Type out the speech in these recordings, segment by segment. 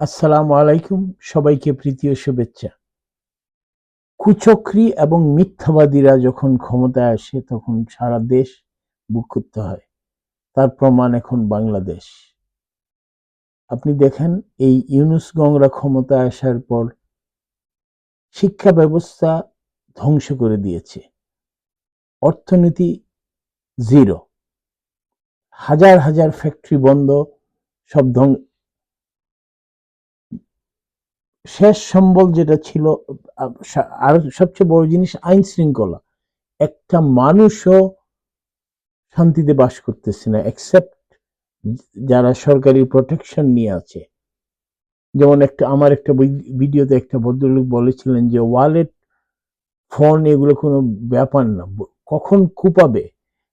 আসসালামু আলাইকুম, সবাইকে প্রীতি ও শুভেচ্ছা। কুচক্রী এবং মিথ্যাবাদীরা যখন ক্ষমতায় আসে, তখন সারা দেশ বুক হয়। তার প্রমাণ এখন বাংলাদেশ। আপনি দেখেন, এই ইউনুস গংরা ক্ষমতায় আসার পর শিক্ষা ব্যবস্থা ধ্বংস করে দিয়েছে। অর্থনীতি জিরো হাজার হাজার ফ্যাক্টরি বন্ধ, সব শেষ সম্বল যেটা ছিল আর সবচেয়ে বড় জিনিস আইন শৃঙ্খলা। একটা মানুষও শান্তিতে বাস করতেছে না এক্সেপ্ট যারা সরকারি প্রোটেকশন নিয়ে আছে। যেমন একটা, আমার একটা ভিডিওতে একটা ভদ্রলোক বলেছিলেন যে ওয়ালেট ফোন এগুলো কোনো ব্যাপার না। কখন কুপাবে?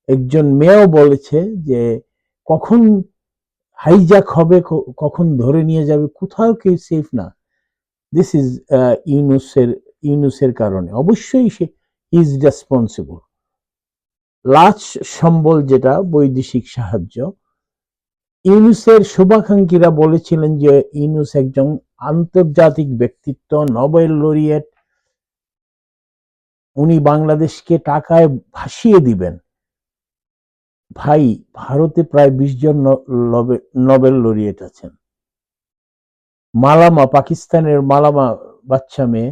একজন মেয়েও বলেছে যে, কখন হাইজ্যাক হবে কখন ধরে নিয়ে যাবে? কোথাও কেউ সেফ না। দিস ইজ ইউনুসের ইউনুসের কারণে। অবশ্যই সে ইজ রেসপন্সিবল লাশ সম্বল যেটা, বৈদেশিক সাহায্য। ইউনুসের শুভাকাঙ্ক্ষীরা বলেছিলেন যে ইউনুস একজন আন্তর্জাতিক ব্যক্তিত্ব নোবেল লরিয়েট উনি বাংলাদেশকে টাকায় ভাসিয়ে দিবেন। ভাই, ভারতে প্রায় বিশ জন নোবেল লরিয়েট আছেন। মালামা, পাকিস্তানের মালামা বাচ্চা মেয়ে,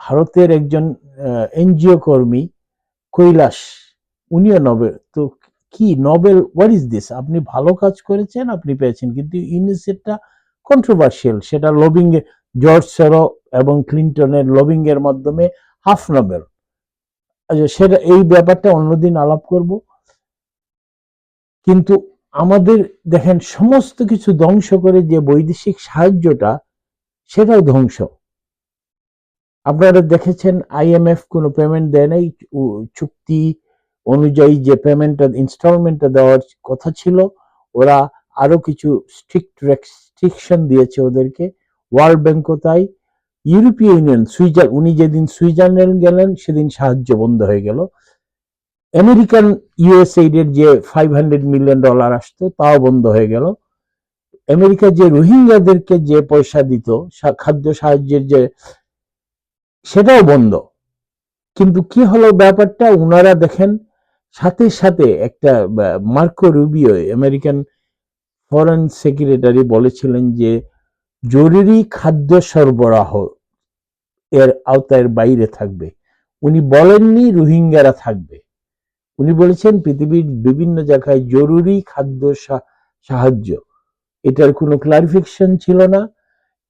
ভারতের একজন এনজিও কর্মী, কৈলাস, উনিও নোবেল। তো কি নোবেল? হোয়াট ইজ দিস আপনি ভালো কাজ করেছেন, আপনি পেয়েছেন, কিন্তু ইউনিসেফটা কন্ট্রোভার্সিয়াল সেটা লবিং জর্জ সেরো এবং ক্লিন্টনের লবিং এর মাধ্যমে হাফ নোবেল। আচ্ছা সেটা, এই ব্যাপারটা অন্যদিন আলাপ করব। কিন্তু আমাদের দেখেন সমস্ত কিছু ধ্বংস করে যে বৈদেশিক সাহায্যটা, সেটাও ধ্বংস। আপনারা দেখেছেন আইএমএফ কোনো পেমেন্ট দেয় নাই চুক্তি অনুযায়ী যে পেমেন্টটা ইনস্টলমেন্টটা দেওয়ার কথা ছিল, ওরা আরও কিছু স্ট্রিক্ট রেস্ট্রিকশন দিয়েছে ওদেরকে। ওয়ার্ল্ড ব্যাংকও তাই। ইউরোপীয় ইউনিয়ন সুইজার, উনি যেদিন সুইজারল্যান্ড গেলেন, সেদিন সাহায্য বন্ধ হয়ে গেল। আমেরিকান ইউএসএইড এর যে ফাইভ হান্ড্রেড মিলিয়ন ডলার আসতো, তাও বন্ধ হয়ে গেল। আমেরিকা যে রোহিঙ্গাদেরকে যে পয়সা দিত খাদ্য সাহায্যের যে, সেটাও বন্ধ। কিন্তু কি হলো ব্যাপারটা? ওনারা দেখেন, সাথে সাথে একটা Marco Rubio, American foreign secretary বলেছিলেন যে, জরুরি খাদ্য সরবরাহ এর আওতার বাইরে থাকবে। উনি বলেননি রোহিঙ্গারা থাকবে। উনি বলেছেন পৃথিবীর বিভিন্ন জায়গায় জরুরি খাদ্য সাহায্য। এটার কোনো ক্লারিফিকেশন ছিল না।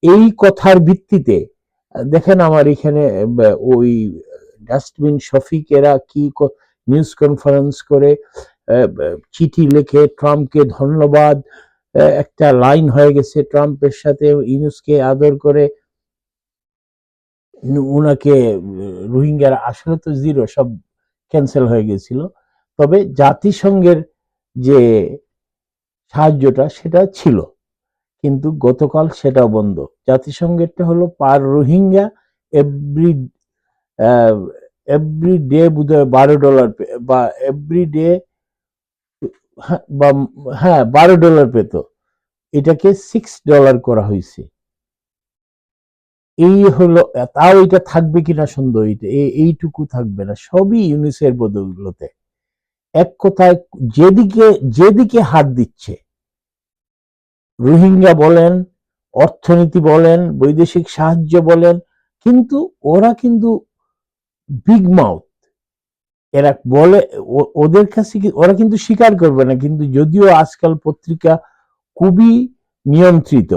এই কথার ভিত্তিতে, দেখেন আমার এখানে ওই ডাস্টবিন শফিক এরা কি নিউজ কনফারেন্স করে চিঠি লিখে ট্রাম্পকে ধন্যবাদ একটা লাইন হয়ে গেছে ট্রাম্পের সাথে ইউনুসকে আদর করে। ওনাকে রোহিঙ্গারা, আসলে তো জিরো সব ক্যান্সেল হয়ে গেছিল। তবে জাতিসংঘের যে সাহায্যটা, সেটা ছিল। কিন্তু গতকাল সেটা বন্ধ। জাতিসংঘেরটা হলো per Rohingya every every day বোধহয় বারো ডলার বা এভরি ডে বা হ্যাঁ বারো ডলার পেত। এটাকে সিক্স ডলার করা হয়েছে। এই হলো, তাও এটা থাকবে কিনা সন্দেহ এইটুকু থাকবে না। সবই ইউনিসের বদলগুলোতে এক কথায়, যেদিকে যেদিকে হাত দিচ্ছে, রোহিঙ্গা বলেন, অর্থনীতি বলেন, বৈদেশিক সাহায্য বলেন, কিন্তু ওরা কিন্তু বিগ মাউথ এরা বলে ওদের কাছে ওরা কিন্তু স্বীকার করবে না, কিন্তু যদিও আজকাল পত্রিকা খুবই নিয়ন্ত্রিত।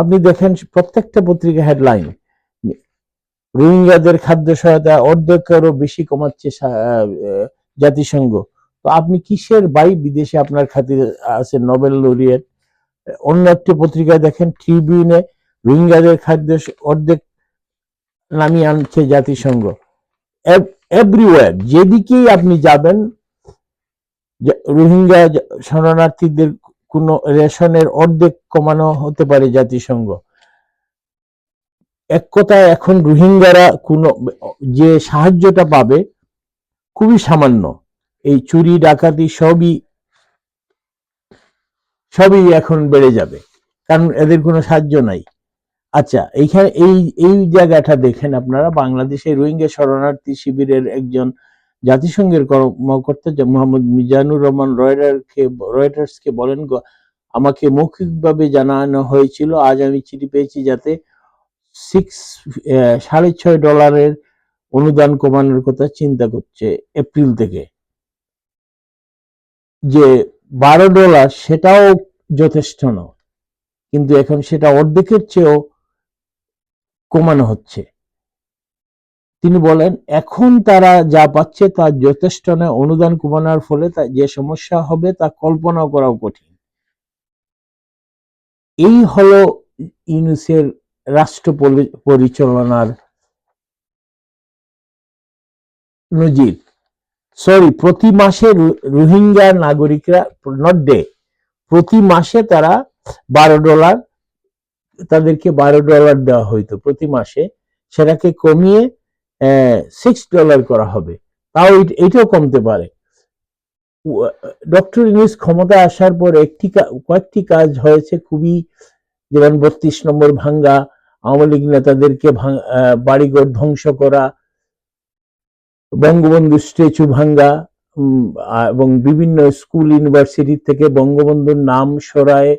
আপনি দেখেন প্রত্যেকটা পত্রিকা হেডলাইন রোহিঙ্গাদের খাদ্য সহায়তা, অর্ধেকেরও বেশি কমাচ্ছে জাতিসংঘ। তো আপনি কিসের বাই বিদেশে আপনার খাতিরে আছে নোবেল লরিয়েট অন্য একটি পত্রিকায় দেখেন ট্রিবিউনে রোহিঙ্গাদের খাদ্য অর্ধেক নামিয়ে আনছে জাতিসংঘ। এভরিওয়ার যেদিকেই আপনি যাবেন রোহিঙ্গা শরণার্থীদের কোনো রেশনের অর্ধেক কমানো হতে পারে জাতিসংঘ। এক কথায় এখন রোহিঙ্গারা কোনো, যে সাহায্যটা পাবে খুবই সামান্য। এই চুরি, ডাকাতি সবই সবই এখন বেড়ে যাবে, কারণ এদের কোনো সাহায্য নাই। আচ্ছা এইখানে, এই এই জায়গাটা দেখেন আপনারা বাংলাদেশে রোহিঙ্গা শরণার্থী শিবিরের একজন জাতিসংঘের কর্মকর্তা মোহাম্মদ মিজানুর রহমান রয়টারকে রয়টার্সকে বলেন আমাকে মৌখিকভাবে জানানো হয়েছিল, আজ আমি চিঠি পেয়েছি যাতে সিক্স সাড়ে ছয় ডলারের অনুদান কমানোর কথা চিন্তা করছে এপ্রিল থেকে। যে বারো ডলার সেটাও যথেষ্ট নয়, কিন্তু এখন সেটা অর্ধেকের চেয়েও কমানো হচ্ছে। তিনি বলেন, এখন তারা যা পাচ্ছে তা যথেষ্ট নয়। অনুদান কমানোর ফলে যে সমস্যা হবে তা কল্পনা করাও কঠিন। এই হলো ইউনুসের রাষ্ট্র পরি- পরিচালনার নজির। সরি, প্রতি মাসে রোহিঙ্গা নাগরিকরা নট ডে প্রতি মাসে তারা বারো ডলার, তাদেরকে বারো ডলার দেওয়া হইতো প্রতি মাসে। সেটাকে কমিয়ে সিক্স ডলার করা হবে। তাও এট- এটাও কমতে পারে। ডক্টর ইউনুস ক্ষমতা আসার পর একটি কয়েকটি কাজ হয়েছে খুবই, যেমন বত্রিশ নম্বর ভাঙ্গা, আওয়ামী লীগ নেতাদেরকে বাড়িঘর ধ্বংস করা, বঙ্গবন্ধু স্ট্যাচু ভাঙ্গা এবং বিভিন্ন স্কুল, ইউনিভার্সিটি থেকে বঙ্গবন্ধুর নাম সরায়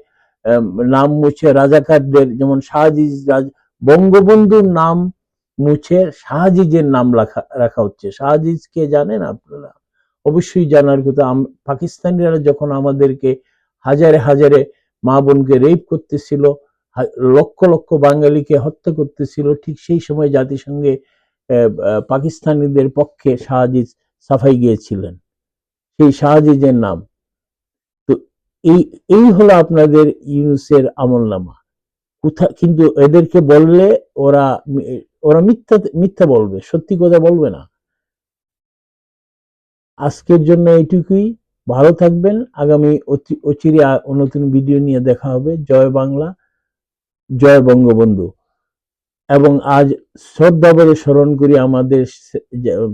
নাম মুছে রাজাকারদের, যেমন শাহজিজ রাজ, বঙ্গবন্ধুর নাম মুছে শাহজিজের নাম রাখা রাখা হচ্ছে। শাহজিজ কে জানেন আপনারা? অবশ্যই জানার কথা। পাকিস্তানিরা যখন আমাদেরকে হাজারে হাজারে মা বোনকে রেপ করতেছিল লক্ষ লক্ষ বাঙালিকে হত্যা করতেছিল, ঠিক সেই সময় জাতিসংঘে পাকিস্তানিদের পক্ষে শাহজিজ সাফাই গিয়েছিলেন। সেই শাহজিজের নাম। তো এই এই হলো আপনাদের ইউনুসের আমলনামা। কোথা, কিন্তু এদেরকে বললে ওরা ওরা মিথ্যা মিথ্যা বলবে, সত্যি কথা বলবে না। আজকের জন্য এইটুকুই। ভালো থাকবেন। আগামী অচিরে নতুন ভিডিও নিয়ে দেখা হবে। জয় বাংলা, জয় বঙ্গবন্ধু। এবং আজ শ্রদ্ধাভরে স্মরণ করি আমাদের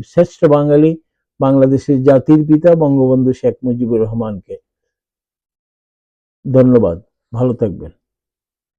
শ্রেষ্ঠ বাঙালি, বাংলাদেশের জাতির পিতা বঙ্গবন্ধু শেখ মুজিবুর রহমানকে। ধন্যবাদ। ভালো থাকবেন।